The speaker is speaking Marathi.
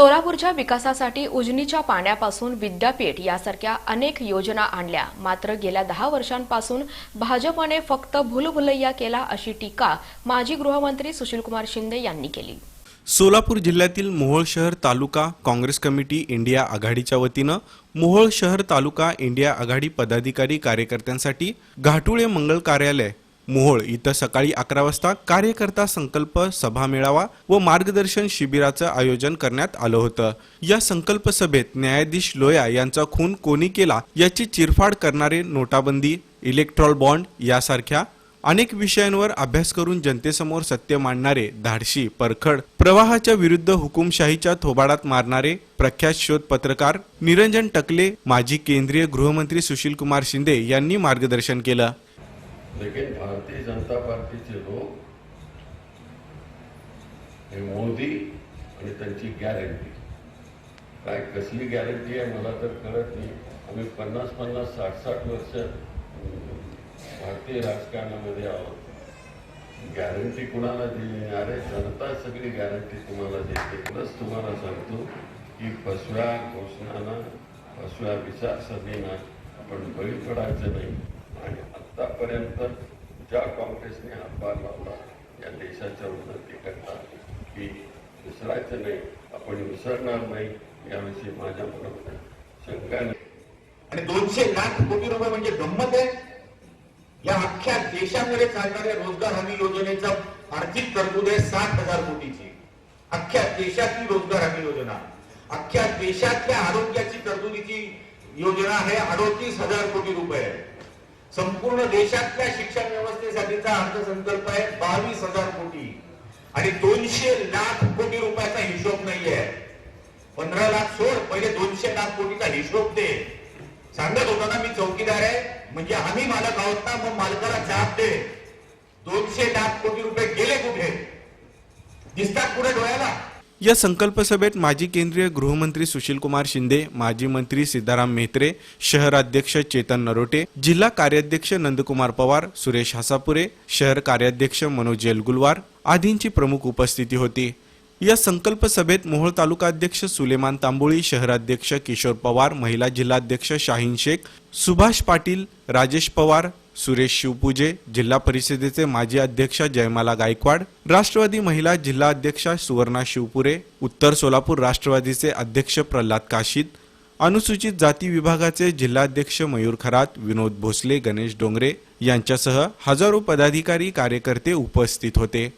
सोलापूरच्या विकासासाठी उजनीच्या पाण्यापासून विद्यापीठ यासारख्या अनेक योजना आणल्या. मात्र गेल्या दहा वर्षांपासून भाजपने फक्त भूलभुलैया केला अशी टीका माजी गृहमंत्री सुशीलकुमार शिंदे यांनी केली. सोलापूर जिल्ह्यातील मोहोळ शहर तालुका काँग्रेस कमिटी इंडिया आघाडीच्या वतीनं मोहोळ शहर तालुका इंडिया आघाडी पदाधिकारी कार्यकर्त्यांसाठी घाटुळे मंगल कार्यालय मोहोळ इथं सकाळी अकरा वाजता कार्यकर्ता संकल्प सभा मेळावा व मार्गदर्शन शिबिराचं आयोजन करण्यात आलं होतं. या संकल्प सभेत न्यायाधीश लोया यांचा खून कोणी केला याची चिरफाड करणारे नोटाबंदी इलेक्ट्रॉल बॉन्ड यासारख्या अनेक विषयांवर अभ्यास करून जनतेसमोर सत्य मांडणारे धाडशी परखड प्रवाहाच्या विरुद्ध हुकुमशाहीच्या थोबाडात मारणारे प्रख्यात शोध पत्रकार निरंजन टकले माजी केंद्रीय गृहमंत्री सुशील कुमार शिंदे यांनी मार्गदर्शन केलं. लेकिन भारतीय जनता पार्टीचे लोक हे मोदी आणि त्यांची गॅरंटी काय कसली गॅरंटी आहे मला तर कळत नाही. आम्ही पन्नास पन्नास साठ साठ वर्ष भारतीय राजकारणामध्ये आहोत. गॅरंटी कुणाला दिली अरे जनता सगळी गॅरंटी तुम्हाला देते. प्लस तुम्हाला सांगतो की फसव्या घोषणानं फसव्या विचारसरणीनं आपण बळी पडायचं नाही. आतापर्यंत ज्या काँग्रेसने हातभार लावला या देशाच्या उन्नतीकरता की विसरायचं नाही आपण विसरणार नाही याविषयी माझ्या मनात शंका नाही. आणि दोनशे लाख कोटी रुपये म्हणजे गंमत आहे. या अख्ख्या देशामध्ये चालणाऱ्या रोजगार हमी योजनेचा आर्थिक तरतूद आहे सात हजार कोटीची. अख्ख्या देशातली रोजगार हमी योजना. अख्ख्या देशातल्या आरोग्याची तरतुदीची योजना आहे अडोतीस हजार कोटी रुपये. संपूर्ण देशातल्या शिक्षण व्यवस्थेसाठीचा अर्थसंकल्प आहे बावीस हजार कोटी. आणि दोनशे लाख कोटी रुपयाचा हिशोब नाहीये. पंधरा लाख सोड पहिले दोनशे लाख कोटीचा हिशोब दे. सांगत होता ना मी चौकीदार आहे म्हणजे आम्ही मालक आहोत ना मग मालकाला जाब दे. दोनशे लाख कोटी रुपये गेले कुठे? दिसतात कुठे डोळ्याला. या संकल्प सभेत माजी केंद्रीय गृहमंत्री सुशीलकुमार शिंदे माजी मंत्री सिद्धाराम मेहत्रे शहराध्यक्ष चेतन नरोटे जिल्हा कार्याध्यक्ष नंदकुमार पवार सुरेश हासापुरे शहर कार्याध्यक्ष मनोज येलगुलवार आदींची प्रमुख उपस्थिती होती. या संकल्प सभेत मोहोळ तालुकाध्यक्ष सुलेमान तांबोळी शहराध्यक्ष किशोर पवार महिला जिल्हाध्यक्ष शाहीन शेख सुभाष पाटील राजेश पवार सुरेश शिवपूजे जिल्हा परिषदेचे माजी अध्यक्ष जयमाला गायकवाड राष्ट्रवादी महिला जिल्हा अध्यक्षा सुवर्णा शिवपुरे उत्तर सोलापूर राष्ट्रवादीचे अध्यक्ष प्रल्हाद काशीद अनुसूचित जाती विभागाचे जिल्हाध्यक्ष मयूर खरात विनोद भोसले गणेश डोंगरे यांच्यासह हजारो पदाधिकारी कार्यकर्ते उपस्थित होते.